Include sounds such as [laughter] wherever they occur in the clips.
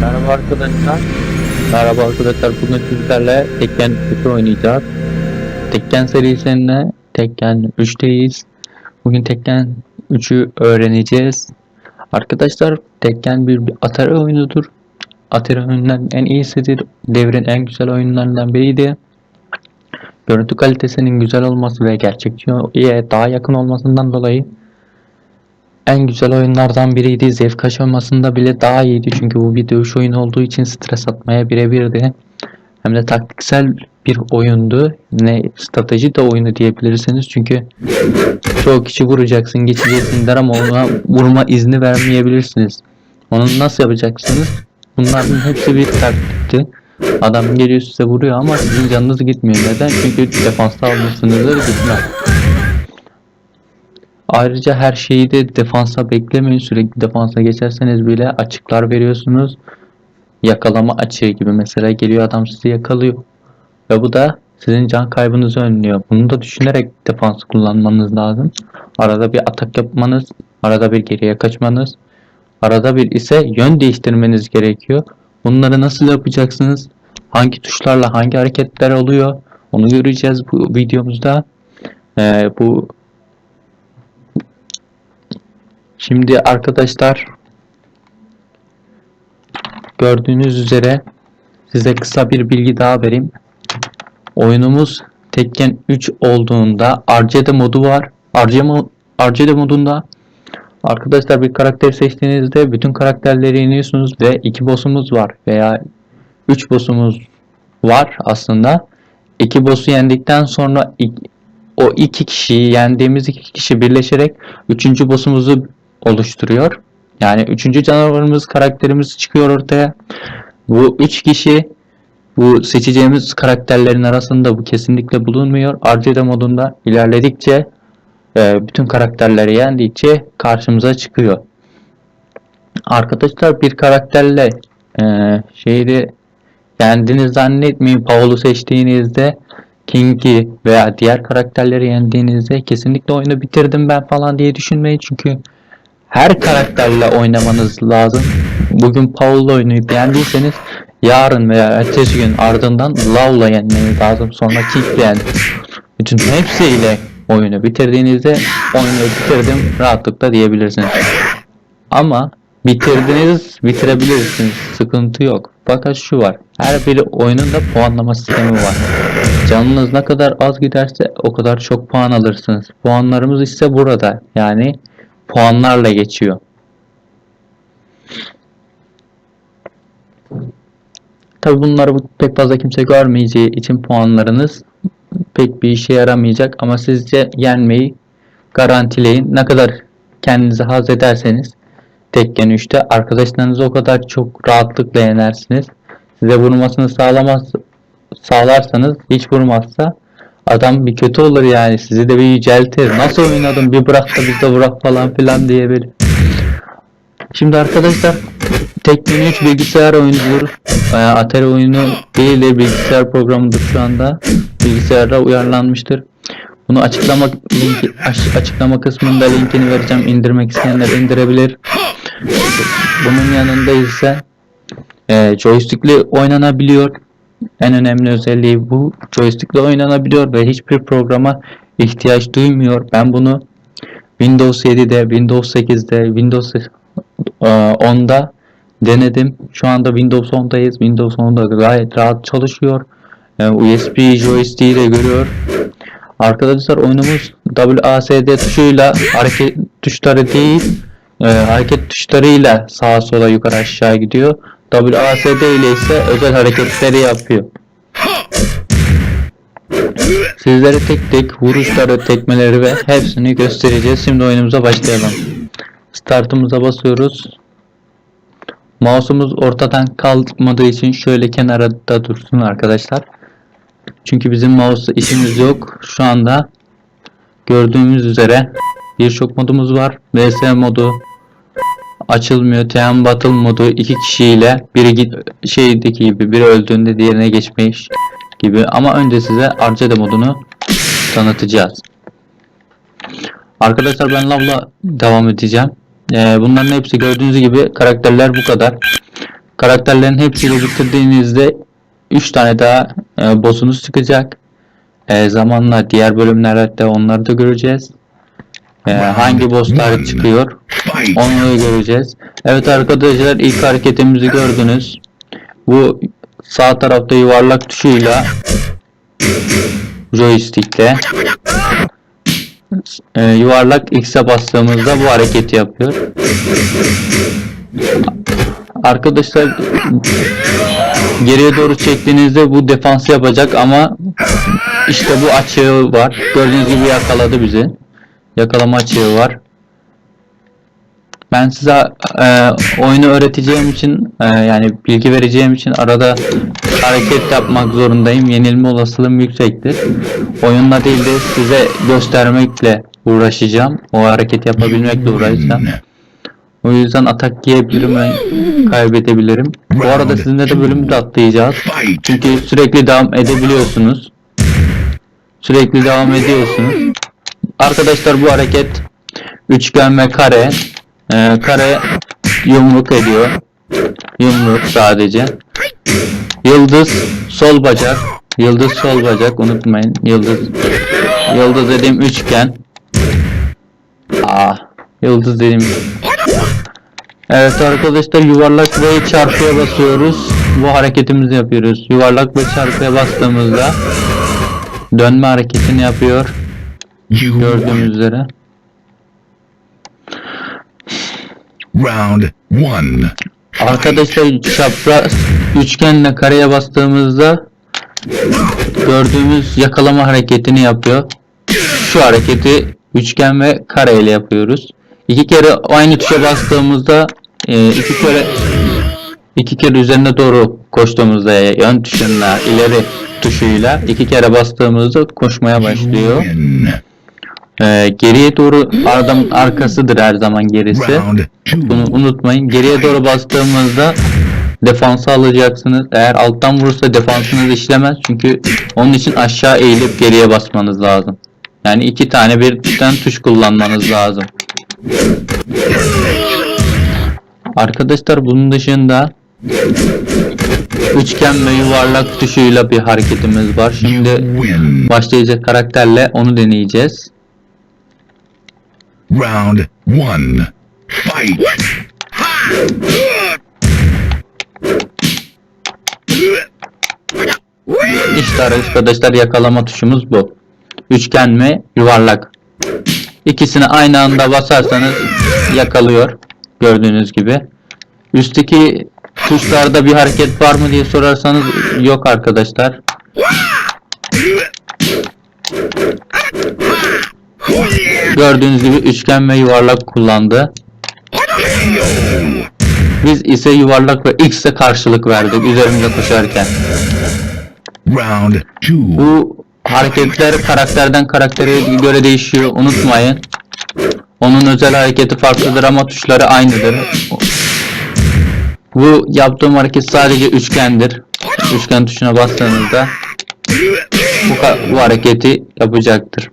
Merhaba arkadaşlar. Merhaba arkadaşlar. Bugün sizlerle Tekken 3 oynayacağız. Tekken serisinde Tekken 3'teyiz. Bugün Tekken 3'ü öğreneceğiz. Arkadaşlar Tekken bir, bir Atari oyunudur. Atari oyunların en iyisidir. Devrin en güzel oyunlarından biriydi. Görüntü kalitesinin güzel olması ve gerçekçiye daha yakın olmasından dolayı en güzel oyunlardan biriydi. Zevk aşamasında bile daha iyiydi. Çünkü bu bir dövüş oyunu olduğu için stres atmaya birebirdi. Hem de taktiksel bir oyundu. Ne strateji de oyunu diyebilirsiniz. Çünkü çoğu kişi vuracaksın, geçeceksin der ama ona vurma izni vermeyebilirsiniz. Onu nasıl yapacaksınız? Bunların hepsi bir taktikti. Adam geliyor size vuruyor ama sizin canınız gitmiyor. Neden? Çünkü defansta almışsınızdır gitmez. Ayrıca her şeyi de defansa beklemeyin. Sürekli defansa geçerseniz bile açıklar veriyorsunuz. Yakalama açığı gibi mesela geliyor adam sizi yakalıyor. Ve bu da sizin can kaybınızı önlüyor. Bunu da düşünerek defans kullanmanız lazım. Arada bir atak yapmanız, arada bir geriye kaçmanız, arada bir ise yön değiştirmeniz gerekiyor. Bunları nasıl yapacaksınız? Hangi tuşlarla hangi hareketler oluyor? Onu göreceğiz bu videomuzda. Ee, bu Şimdi arkadaşlar gördüğünüz üzere size kısa bir bilgi daha vereyim. Oyunumuz Tekken 3 olduğunda Arcade modu var. Arcade modunda arkadaşlar bir karakter seçtiğinizde bütün karakterleri yeniyorsunuz ve iki boss'umuz var veya 3 boss'umuz var aslında. İki boss'u yendikten sonra o iki kişiyi yendiğimiz iki kişi birleşerek üçüncü boss'umuzu oluşturuyor. Yani üçüncü canavarımız karakterimiz çıkıyor ortaya. Bu üç kişi bu seçeceğimiz karakterlerin arasında bu kesinlikle bulunmuyor. Arcade modunda ilerledikçe e, bütün karakterleri yendikçe karşımıza çıkıyor. Arkadaşlar bir karakterle e, şeyi yendiğini zannetmeyin. Paul'u seçtiğinizde King'i veya diğer karakterleri yendiğinizde kesinlikle oyunu bitirdim ben falan diye düşünmeyin. Çünkü her karakterle oynamanız lazım. Bugün Paul'la oynayıp yendiyseniz yarın veya ertesi gün ardından Lav'la yenmeniz lazım. Sonra King'le yani bütün hepsiyle oyunu bitirdiğinizde oyunu bitirdim rahatlıkla diyebilirsiniz. Ama bitirdiniz bitirebilirsiniz. Sıkıntı yok. Fakat şu var. Her bir oyunun da puanlama sistemi var. Canınız ne kadar az giderse o kadar çok puan alırsınız. Puanlarımız ise burada. Yani puanlarla geçiyor. Tabi bunları pek fazla kimse görmeyeceği için puanlarınız pek bir işe yaramayacak ama sizce yenmeyi garantileyin. Ne kadar kendinizi haz ederseniz Tekken 3'te arkadaşlarınızı o kadar çok rahatlıkla yenersiniz. Size vurmasını sağlamaz sağlarsanız hiç vurmazsa adam bir kötü olur yani sizi de bir yüceltir. Nasıl oynadın bir bırak da biz de bırak falan filan diye bir. Şimdi arkadaşlar Tekken 3 bilgisayar oyunudur. Yani Atari oyunu değil de bilgisayar programıdır şu anda. Bilgisayarda uyarlanmıştır. Bunu açıklama linki, açıklama kısmında linkini vereceğim. İndirmek isteyenler indirebilir. Bunun yanında ise e, joystickli oynanabiliyor. En önemli özelliği bu. Joystickle oynanabiliyor ve hiçbir programa ihtiyaç duymuyor. Ben bunu Windows 7'de, Windows 8'de, Windows 10'da denedim. Şu anda Windows 10'dayız. Windows 10'da gayet rahat çalışıyor. USB joystick'i de görüyor. Arkadaşlar oyunumuz WASD tuşuyla hareket tuşları değil e, hareket tuşlarıyla sağa sola yukarı aşağı gidiyor. WASD ile ise özel hareketleri yapıyor. Sizlere tek tek vuruşları, tekmeleri ve hepsini göstereceğiz. Şimdi oyunumuza başlayalım. Startımıza basıyoruz. Mouse'umuz ortadan kalkmadığı için şöyle kenarda dursun arkadaşlar. Çünkü bizim mouse işimiz yok. Şu anda gördüğümüz üzere birçok modumuz var. VS modu, açılmıyor. TM Battle modu iki kişiyle biri git şeydeki gibi biri öldüğünde diğerine geçmiş gibi ama önce size Arcade modunu tanıtacağız. Arkadaşlar ben Lav'la devam edeceğim. Ee, bunların hepsi gördüğünüz gibi karakterler bu kadar. Karakterlerin hepsini bitirdiğinizde 3 tane daha e, boss'unuz çıkacak. E, zamanla diğer bölümlerde onları da göreceğiz. E, hangi bosslar çıkıyor Fight! onu göreceğiz. Evet arkadaşlar ilk hareketimizi gördünüz. Bu sağ tarafta yuvarlak tuşuyla joystickle e, yuvarlak X'e bastığımızda bu hareketi yapıyor. Arkadaşlar geriye doğru çektiğinizde bu defans yapacak ama işte bu açığı var. Gördüğünüz gibi yakaladı bizi. Yakalama açığı var. Ben size e, oyunu öğreteceğim için e, yani bilgi vereceğim için arada hareket yapmak zorundayım. Yenilme olasılığım yüksektir. Oyunla değil de size göstermekle uğraşacağım. O hareket yapabilmekle uğraşacağım. O yüzden atak yiyebilirim ve kaybedebilirim. Bu arada sizinle de bölümü de atlayacağız. Çünkü sürekli devam edebiliyorsunuz. Sürekli devam ediyorsunuz. Arkadaşlar bu hareket üçgen ve kare. Ee, kare yumruk ediyor. Yumruk sadece. Yıldız sol bacak. Yıldız sol bacak unutmayın. Yıldız. Yıldız dediğim üçgen. Aa, yıldız dediğim Evet arkadaşlar yuvarlak ve çarpıya basıyoruz. Bu hareketimizi yapıyoruz. Yuvarlak ve çarpıya bastığımızda dönme hareketini yapıyor. Gördüğünüz üzere. Round one. Arkadaşlar çapraz üçgenle kareye bastığımızda gördüğümüz yakalama hareketini yapıyor. Şu hareketi üçgen ve kare ile yapıyoruz. İki kere aynı tuşa bastığımızda e, iki kere iki kere üzerine doğru koştuğumuzda yön tuşuyla ileri tuşuyla iki kere bastığımızda koşmaya başlıyor. Win. E, geriye doğru adam arkasıdır her zaman gerisi. Bunu unutmayın. Geriye doğru bastığımızda defansı alacaksınız. Eğer alttan vurursa defansınız işlemez. Çünkü onun için aşağı eğilip geriye basmanız lazım. Yani iki tane birden tuş kullanmanız lazım. Arkadaşlar bunun dışında üçgen ve yuvarlak tuşuyla bir hareketimiz var. Şimdi başlayacak karakterle onu deneyeceğiz. Round one. Fight! İşte arkadaşlar yakalama tuşumuz bu. Üçgen ve yuvarlak. İkisini aynı anda basarsanız yakalıyor. Gördüğünüz gibi. Üstteki tuşlarda bir hareket var mı diye sorarsanız yok arkadaşlar. Gördüğünüz gibi üçgen ve yuvarlak kullandı. Biz ise yuvarlak ve X'e karşılık verdik üzerinde koşarken. Round two. Bu hareketler karakterden karaktere göre değişiyor. Unutmayın. Onun özel hareketi farklıdır ama tuşları aynıdır. Bu yaptığım hareket sadece üçgendir. Üçgen tuşuna bastığınızda bu, bu hareketi yapacaktır.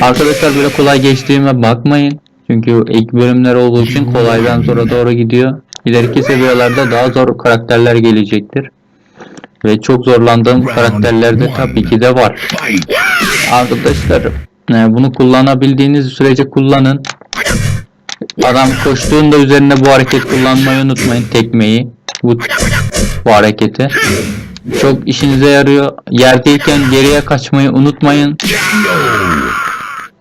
Arkadaşlar böyle kolay geçtiğime bakmayın. Çünkü ilk bölümler olduğu için kolaydan zora doğru gidiyor. İleriki seviyelerde daha zor karakterler gelecektir. Ve çok zorlandığım karakterler de tabii ki de var. Arkadaşlar e, bunu kullanabildiğiniz sürece kullanın. Adam koştuğunda üzerine bu hareket kullanmayı unutmayın tekmeyi. Bu, bu hareketi. Çok işinize yarıyor. Yerdeyken geriye kaçmayı unutmayın.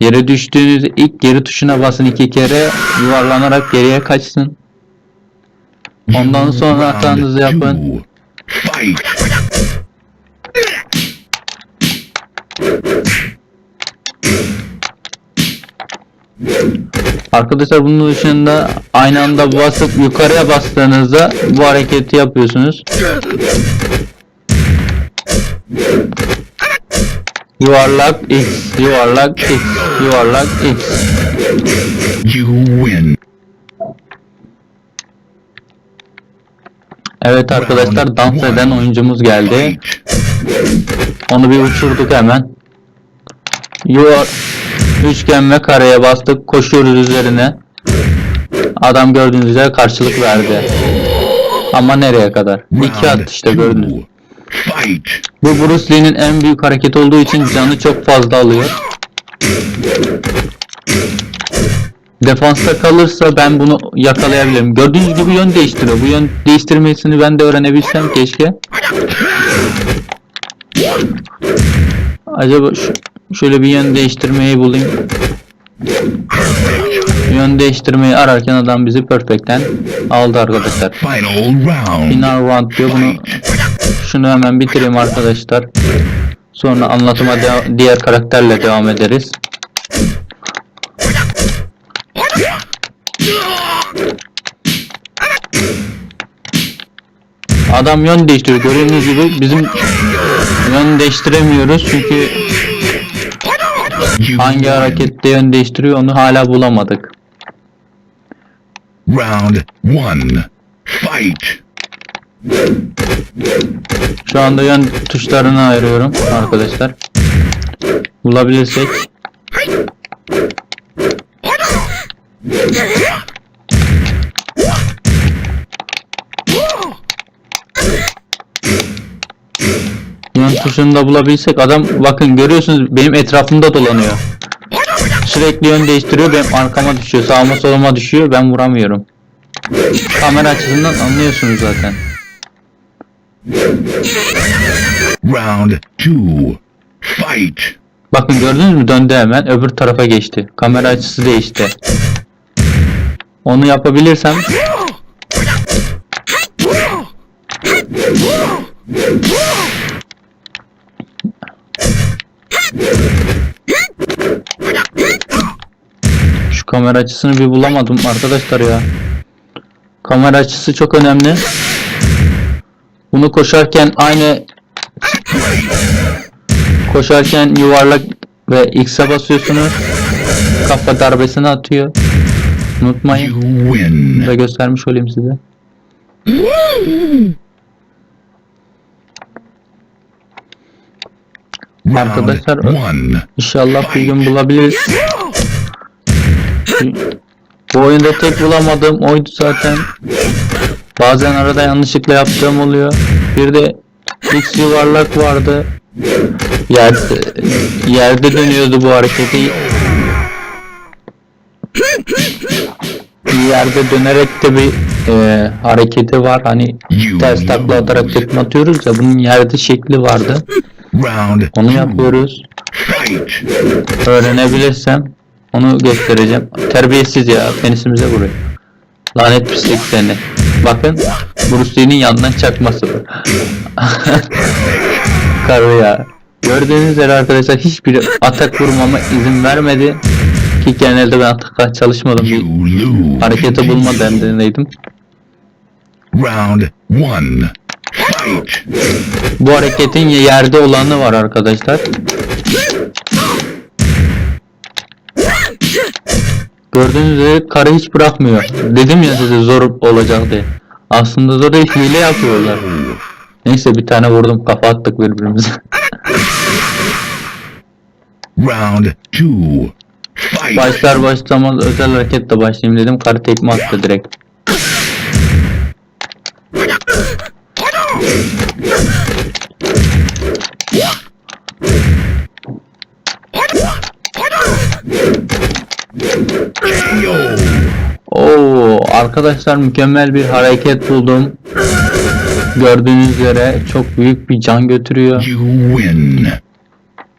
Yere düştüğünüzde ilk geri tuşuna basın iki kere yuvarlanarak geriye kaçsın. Ondan sonra hatanızı yapın. Arkadaşlar bunun dışında aynı anda basıp yukarıya bastığınızda bu hareketi yapıyorsunuz. Yuvarlak X, yuvarlak X, yuvarlak X. You win. Evet arkadaşlar dans eden oyuncumuz geldi. Onu bir uçurduk hemen. Yuvar üçgen ve kareye bastık. Koşuyoruz üzerine. Adam gördüğünüz üzere karşılık verdi. Ama nereye kadar? İki at işte gördünüz. Bu Bruce Lee'nin en büyük hareketi olduğu için canı çok fazla alıyor. Defansta kalırsa ben bunu yakalayabilirim. Gördüğünüz gibi yön değiştiriyor. Bu yön değiştirmesini ben de öğrenebilsem keşke. Acaba şöyle bir yön değiştirmeyi bulayım. Yön değiştirmeyi ararken adam bizi perfect'ten aldı arkadaşlar. Final round. Diyor bunu şunu hemen bitireyim arkadaşlar. Sonra anlatıma diğer karakterle devam ederiz. Adam yön değiştiriyor. Gördüğünüz gibi bizim yön değiştiremiyoruz çünkü hangi harekette yön değiştiriyor onu hala bulamadık. Round one. Fight. Şu anda yön tuşlarını ayırıyorum arkadaşlar. Bulabilirsek. Tuşunu da bulabilsek adam bakın görüyorsunuz benim etrafımda dolanıyor. Sürekli yön değiştiriyor benim arkama düşüyor sağıma soluma düşüyor ben vuramıyorum. Kamera açısından anlıyorsunuz zaten. Round two. Fight. Bakın gördünüz mü döndü hemen öbür tarafa geçti. Kamera açısı değişti. Onu yapabilirsem kamera açısını bir bulamadım arkadaşlar ya. Kamera açısı çok önemli. Bunu koşarken aynı Koşarken yuvarlak ve X'e basıyorsunuz. Kafa darbesini atıyor. Unutmayın. Ve göstermiş olayım size. Arkadaşlar. İnşallah bir gün bulabiliriz. Bu oyunda tek bulamadığım oydu zaten. Bazen arada yanlışlıkla yaptığım oluyor. Bir de X yuvarlak vardı. Yerde, yerde dönüyordu bu hareketi. Yerde dönerek de bir e, hareketi var. Hani ters takla atarak tekme atıyoruz ya bunun yerde şekli vardı. Onu yapıyoruz. Öğrenebilirsem onu göstereceğim. Terbiyesiz ya penisimize vuruyor. Lanet pislik seni. Bakın Bruce Lee'nin yandan çakması. [laughs] Karı ya. Gördüğünüz üzere arkadaşlar hiçbir atak vurmama izin vermedi. Ki genelde ben atak çalışmadım. Bir lose. hareketi bulma derdindeydim. Round one. Fight. Bu hareketin yerde olanı var arkadaşlar. Gördüğünüz üzere karı hiç bırakmıyor. Dedim ya size zor olacak diye. Aslında zor değil hile yapıyorlar. Neyse bir tane vurdum kafa attık birbirimize. [laughs] Round two. Fight. Başlar başlamaz özel hareketle başlayayım dedim. Karı tekme attı direkt. Arkadaşlar mükemmel bir hareket buldum. Gördüğünüz üzere çok büyük bir can götürüyor.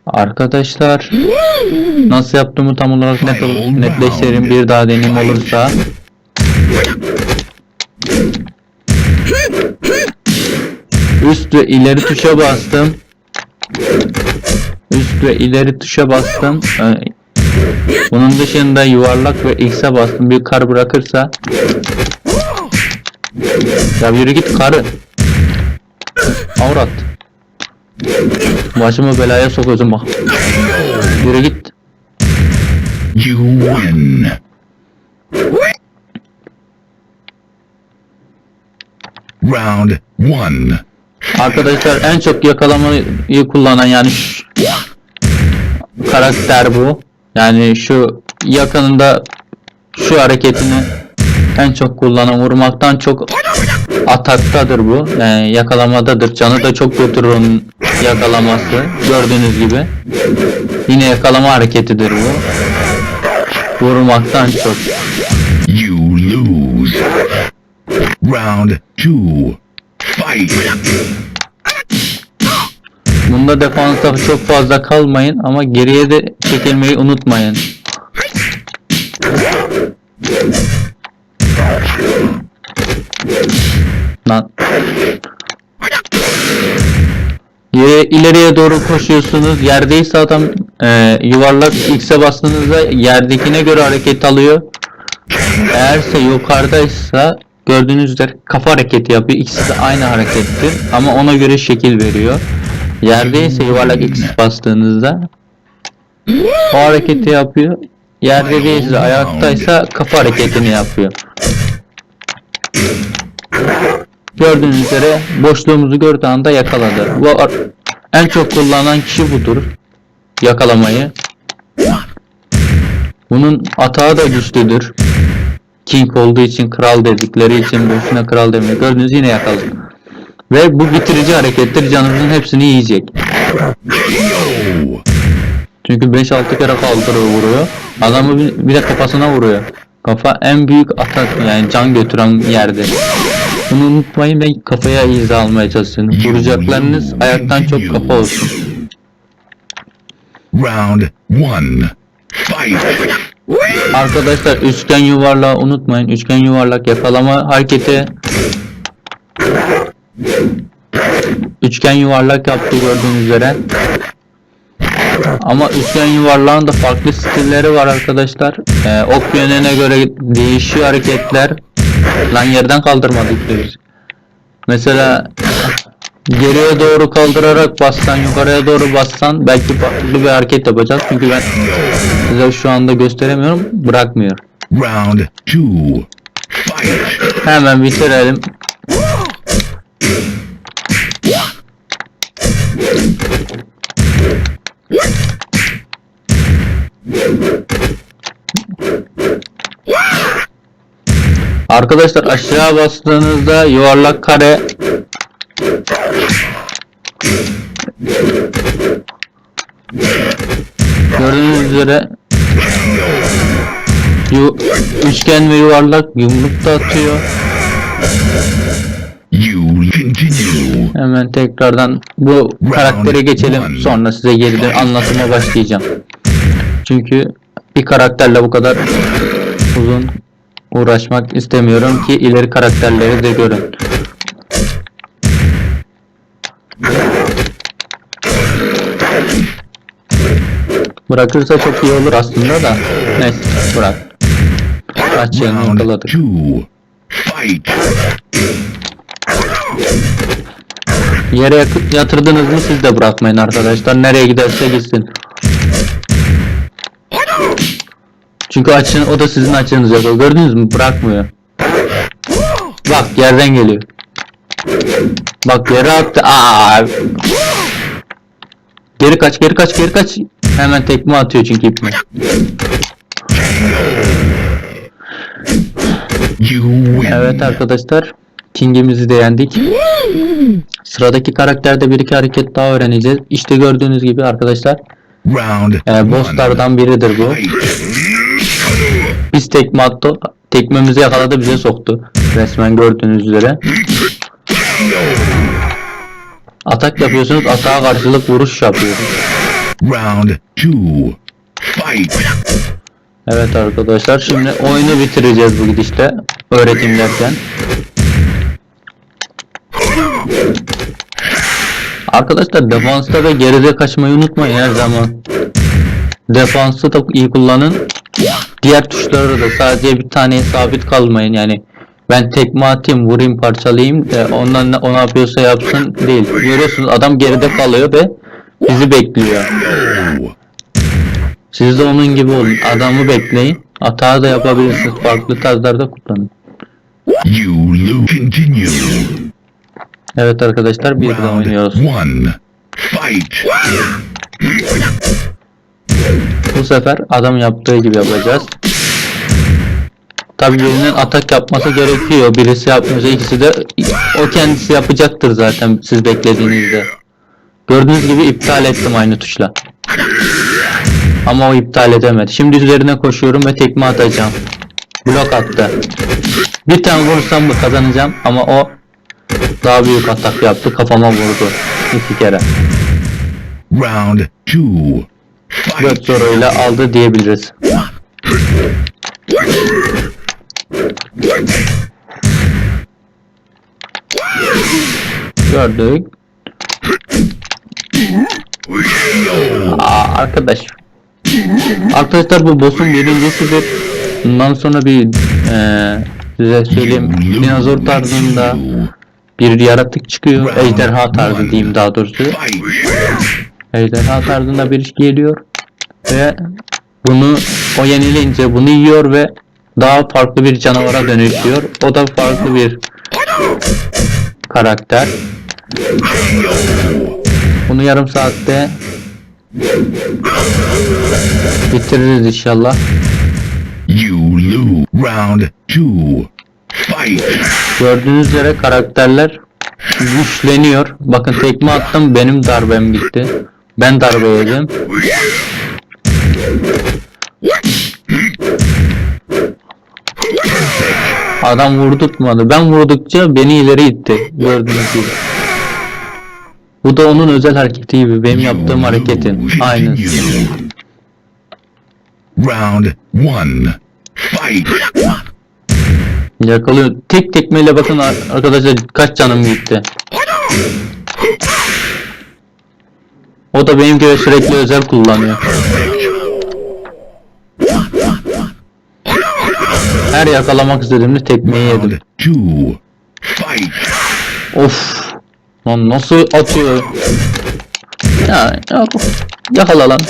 Arkadaşlar nasıl yaptığımı tam olarak net, netleştirin bir daha deneyim olursa. Üst ve ileri tuşa bastım. Üst ve ileri tuşa bastım. Bunun dışında yuvarlak ve X'e bastım. Bir kar bırakırsa. Ya yürü git karı. Avrat. Başımı belaya sokuyorsun bak. Yürü git. You win. Round one. Arkadaşlar en çok yakalamayı kullanan yani karakter bu. Yani şu yakınında şu hareketini En çok kullanan vurmaktan çok ataktadır bu. Yani yakalamadadır. Canı da çok götürür onun yakalaması. Gördüğünüz gibi. Yine yakalama hareketidir bu. Vurmaktan çok. You lose. Round two. Fight. Bunda defansta çok fazla kalmayın ama geriye de çekilmeyi unutmayın. Lan. Yere, ileriye doğru koşuyorsunuz. Yerdeyse adam e, yuvarlak X'e bastığınızda yerdekine göre hareket alıyor. Eğerse yukarıdaysa gördüğünüz üzere kafa hareketi yapıyor. İkisi de aynı harekettir ama ona göre şekil veriyor. Yerdeyse yuvarlak X bastığınızda o hareketi yapıyor. Yerde değilse ayaktaysa kafa hareketini yapıyor. Gördüğünüz üzere boşluğumuzu gördüğü anda yakaladı. Bu en çok kullanılan kişi budur. Yakalamayı. Bunun atağı da güçlüdür. King olduğu için kral dedikleri için boşuna kral demiyor. Gördüğünüz yine yakaladı. Ve bu bitirici harekettir canınızın hepsini yiyecek. Çünkü 5-6 kere kaldırıyor vuruyor. Adamı bir, bir de kafasına vuruyor. Kafa en büyük atak yani can götüren yerde. Bunu unutmayın ve kafaya iza almaya çalışın. Vuracaklarınız ayaktan çok kafa olsun. Round one. Fight. Arkadaşlar üçgen yuvarlağı unutmayın. Üçgen yuvarlak yakalama hareketi. Üçgen yuvarlak yaptı gördüğünüz üzere. Ama üçgen yuvarlağın da farklı stilleri var arkadaşlar. Ee, ok yönüne göre değişiyor hareketler. Lan yerden kaldırmadık biz. Mesela geriye doğru kaldırarak bassan yukarıya doğru bassan belki farklı bir hareket yapacağız. Çünkü ben size şu anda gösteremiyorum. Bırakmıyor. Round two. Hemen bitirelim. Arkadaşlar aşağı bastığınızda yuvarlak kare Gördüğünüz üzere üçgen ve yuvarlak yumruk da atıyor. You continue. Hemen tekrardan bu karaktere geçelim. Sonra size geriden anlatıma başlayacağım. Çünkü bir karakterle bu kadar uzun uğraşmak istemiyorum ki ileri karakterleri de görün. Bırakırsa çok iyi olur aslında da. Neyse bırak. Kaç yakaladık. two. Fight. Yere yatırdınız mı siz de bırakmayın arkadaşlar. Nereye giderse gitsin. Çünkü açın o da sizin açınız yok. Gördünüz mü? Bırakmıyor. Bak yerden geliyor. Bak yere attı. Aa! Geri kaç, geri kaç, geri kaç. Hemen tekme atıyor çünkü win. Evet arkadaşlar. King'imizi de yendik. Sıradaki karakterde bir iki hareket daha öğreneceğiz. İşte gördüğünüz gibi arkadaşlar. Round E, bosslardan biridir bu. Biz tekme attı. Tekmemizi yakaladı bize soktu. Resmen gördüğünüz üzere. Atak yapıyorsunuz. Atağa karşılık vuruş yapıyorsunuz. Round two. Fight. Evet arkadaşlar şimdi oyunu bitireceğiz bu gidişte. Öğretim derken. Arkadaşlar defansta ve geride kaçmayı unutmayın her zaman. Defansı da iyi kullanın. Diğer tuşları da sadece bir tane sabit kalmayın yani. Ben tekme atayım, vurayım, parçalayayım da ondan o ne yapıyorsa yapsın değil. Görüyorsunuz adam geride kalıyor ve bizi bekliyor. Siz de onun gibi olun. Adamı bekleyin. Hata da yapabilirsiniz. Farklı tarzlarda kullanın. You. Continue. Evet arkadaşlar bir Round oynuyoruz. one. Fight. Bu sefer adam yaptığı gibi yapacağız. Tabii birinin atak yapması gerekiyor. Birisi yapmıyorsa ikisi de o kendisi yapacaktır zaten siz beklediğinizde. Gördüğünüz gibi iptal ettim aynı tuşla. Ama o iptal edemedi. Şimdi üzerine koşuyorum ve tekme atacağım. Blok attı. Bir tane vurursam bu kazanacağım ama o daha büyük atak yaptı. Kafama vurdu. iki kere. Round two. Fight. 4 soruyla aldı diyebiliriz. Gördük. Aa, arkadaş. Arkadaşlar bu boss'un birincisidir. Bundan sonra bir eee size söyleyeyim dinozor tarzında bir yaratık çıkıyor. Ejderha tarzı diyeyim daha doğrusu. Ejderha tarzında bir iş geliyor ve bunu o yenilince bunu yiyor ve daha farklı bir canavara dönüşüyor. O da farklı bir karakter. Bunu yarım saatte bitiririz inşallah. You lose. Round two. Gördüğünüz üzere karakterler güçleniyor. Bakın tekme attım benim darbem gitti. Ben darbe yedim. Adam vurdurtmadı. Ben vurdukça beni ileri itti. Gördüğünüz gibi. Bu da onun özel hareketi gibi. Benim yaptığım hareketin. Aynısı. Round one. Fight. Yakalıyor. Tek tekmeyle bakın ar- arkadaşlar kaç canım gitti. O da benim gibi sürekli özel kullanıyor. Her yakalamak istediğimde tekmeyi yedim. Of. Lan nasıl atıyor? Ya, ya yakala lan.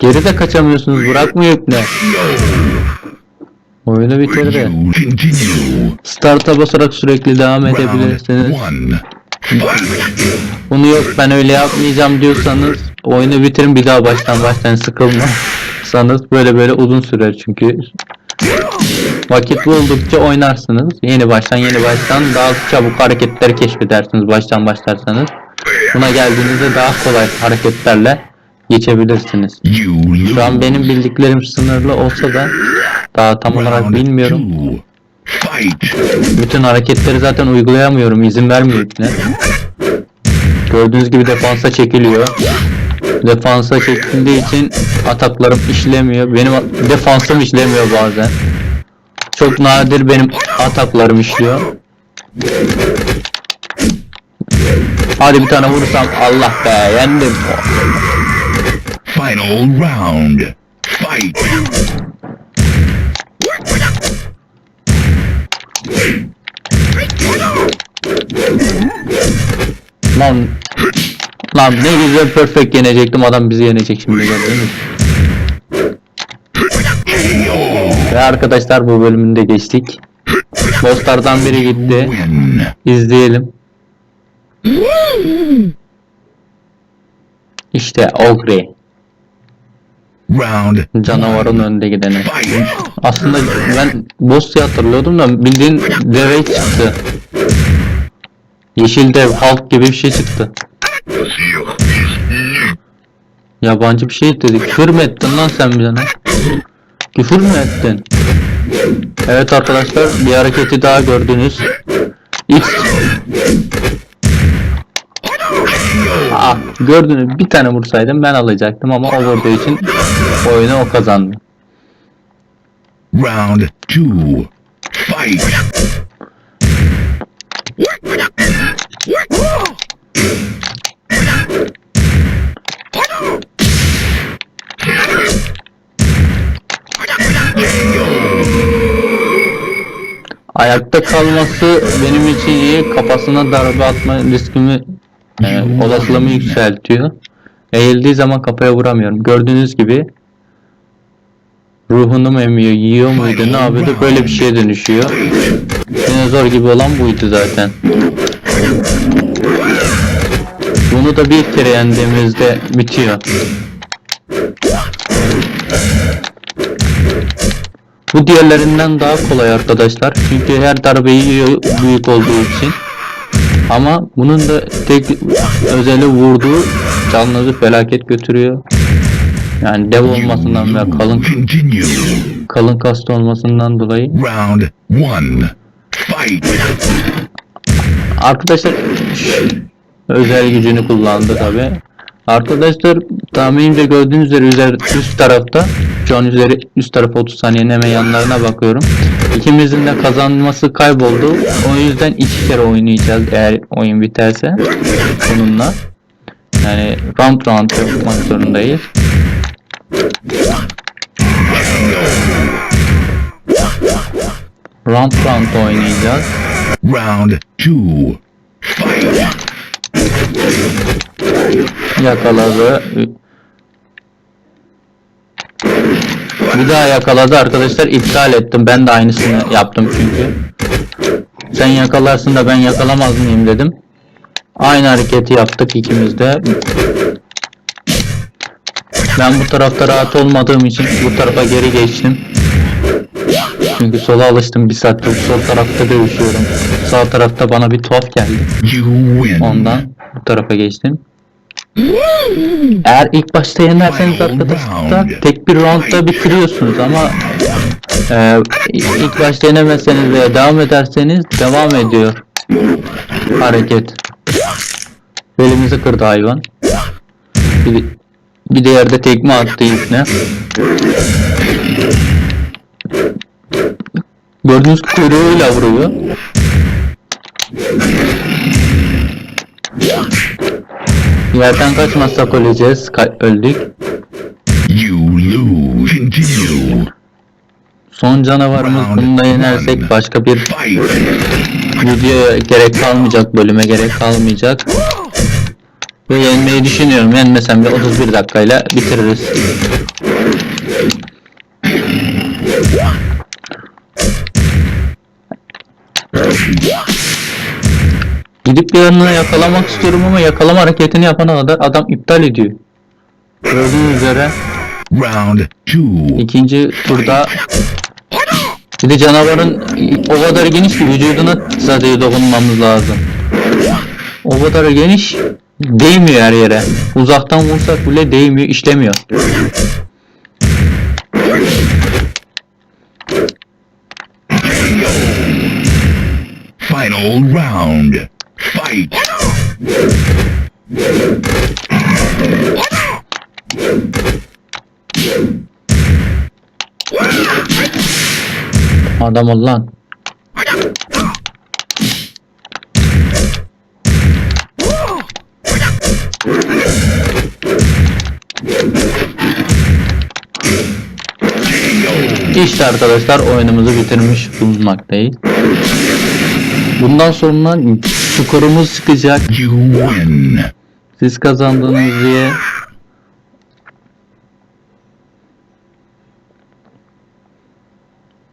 Geride kaçamıyorsunuz. Bırakmıyor ipne. Oyunu bitirdi. Start'a basarak sürekli devam edebilirsiniz. Bunu yok ben öyle yapmayacağım diyorsanız oyunu bitirin bir daha baştan baştan sıkılmazsanız böyle böyle uzun sürer çünkü vakit buldukça oynarsınız. Yeni baştan yeni baştan daha çabuk hareketler keşfedersiniz baştan başlarsanız. Buna geldiğinizde daha kolay hareketlerle geçebilirsiniz. Şu an benim bildiklerim sınırlı olsa da daha tam olarak bilmiyorum. Bütün hareketleri zaten uygulayamıyorum. izin vermiyor ipne. Gördüğünüz gibi defansa çekiliyor. Defansa çekildiği için ataklarım işlemiyor. Benim defansım işlemiyor bazen. Çok nadir benim ataklarım işliyor. Hadi bir tane vursam Allah be yendim. Final round. Fight. Lan Lan ne güzel perfect yenecektim adam bizi yenecek şimdi gördünüz mü? Ve arkadaşlar bu bölümünde geçtik. Bosslardan biri gitti. İzleyelim. İşte Ogre. Round Canavarın önde gideni. Aslında ben boss diye hatırlıyordum da bildiğin deve çıktı. Yeşil dev, halk gibi bir şey çıktı. Yabancı bir şey dedi. Küfür mü ettin lan sen bize? Küfür mü ettin? Evet arkadaşlar bir hareketi daha gördünüz. X. Ah, gördünüz bir tane vursaydım ben alacaktım ama o vurduğu için oyunu o kazandı. Round two. Fight. Ayakta kalması benim için iyi. Kafasına darbe atma riskimi e, olasılığımı yükseltiyor. Eğildiği zaman kafaya vuramıyorum. Gördüğünüz gibi ruhunu mu emiyor, yiyor muydu, ne yapıyordu böyle bir şeye dönüşüyor. Dinozor gibi olan buydu zaten. Bunu da bir kere yendiğimizde bitiyor. Bu diğerlerinden daha kolay arkadaşlar. Çünkü her darbeyi büyük olduğu için. Ama bunun da tek özeli vurduğu canınızı felaket götürüyor. Yani dev olmasından veya kalın kalın kasta olmasından dolayı. Round one. Fight. Arkadaşlar özel gücünü kullandı tabi. Arkadaşlar tahmin gördüğünüz üzere üzer, üst tarafta şu an üzeri üst taraf 30 saniyenin hemen yanlarına bakıyorum. İkimizin de kazanması kayboldu. O yüzden iki kere oynayacağız eğer oyun biterse bununla. Yani round round yapmak zorundayız. Round round oynayacağız. Round 2 yakaladı. Bir daha yakaladı arkadaşlar iptal ettim. Ben de aynısını yaptım çünkü. Sen yakalarsın da ben yakalamaz mıyım dedim. Aynı hareketi yaptık ikimiz de. Ben bu tarafta rahat olmadığım için bu tarafa geri geçtim. Çünkü sola alıştım bir saattir sol tarafta dövüşüyorum. Sağ tarafta bana bir tuhaf geldi. Ondan bu tarafa geçtim. Eğer ilk başta yenerseniz arkadaşlar tek bir roundda bitiriyorsunuz ama e, ilk başta yenemezseniz veya devam ederseniz devam ediyor hareket. Belimizi kırdı hayvan. Bir, bir de yerde tekme attı ipne. Gördüğünüz kuyruğuyla vuruyor. Yerden kaçmazsak öleceğiz. Ka- öldük. You lose. Continue. Son canavarımız bunu da yenersek başka bir videoya gerek kalmayacak, bölüme gerek kalmayacak. Ve yenmeyi düşünüyorum. Yenmesem de 31 dakikayla bitiririz. Gidip yanına yakalamak istiyorum ama yakalama hareketini yapana kadar adam iptal ediyor. Gördüğünüz üzere Round two. ikinci turda bir de canavarın o kadar geniş ki vücuduna sadece dokunmamız lazım. O kadar geniş değmiyor her yere. Uzaktan vursak bile değmiyor, işlemiyor. Final round. Fight. Adam ol lan. İşte arkadaşlar oyunumuzu bitirmiş bulunmaktayız. Bundan sonra skorumuz çıkacak. Siz kazandınız diye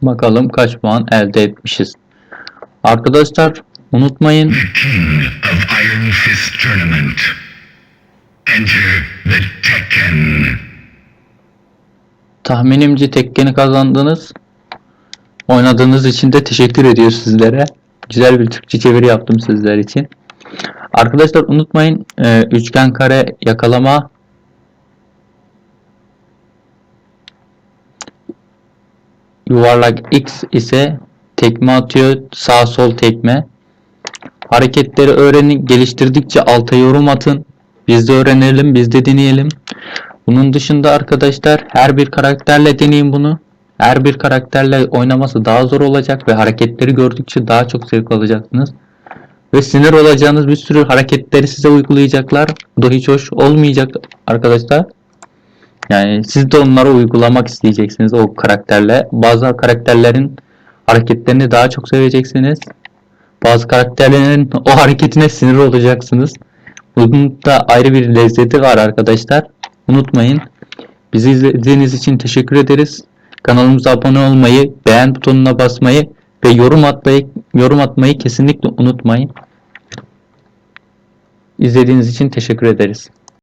bakalım kaç puan elde etmişiz. Arkadaşlar unutmayın tahminimce tekkeni kazandınız. Oynadığınız için de teşekkür ediyor sizlere. Güzel bir Türkçe çeviri yaptım sizler için. Arkadaşlar unutmayın e, üçgen kare yakalama yuvarlak X ise tekme atıyor sağ sol tekme. Hareketleri öğrenin geliştirdikçe alta yorum atın. Biz de öğrenelim biz de deneyelim. Bunun dışında arkadaşlar her bir karakterle deneyin bunu. Her bir karakterle oynaması daha zor olacak ve hareketleri gördükçe daha çok zevk alacaksınız. Ve sinir olacağınız bir sürü hareketleri size uygulayacaklar. Bu da hiç hoş olmayacak arkadaşlar. Yani siz de onları uygulamak isteyeceksiniz o karakterle. Bazı karakterlerin hareketlerini daha çok seveceksiniz. Bazı karakterlerin o hareketine sinir olacaksınız. Bunun da ayrı bir lezzeti var arkadaşlar. Unutmayın. Bizi izlediğiniz için teşekkür ederiz. Kanalımıza abone olmayı, beğen butonuna basmayı ve yorum atmayı yorum atmayı kesinlikle unutmayın. İzlediğiniz için teşekkür ederiz.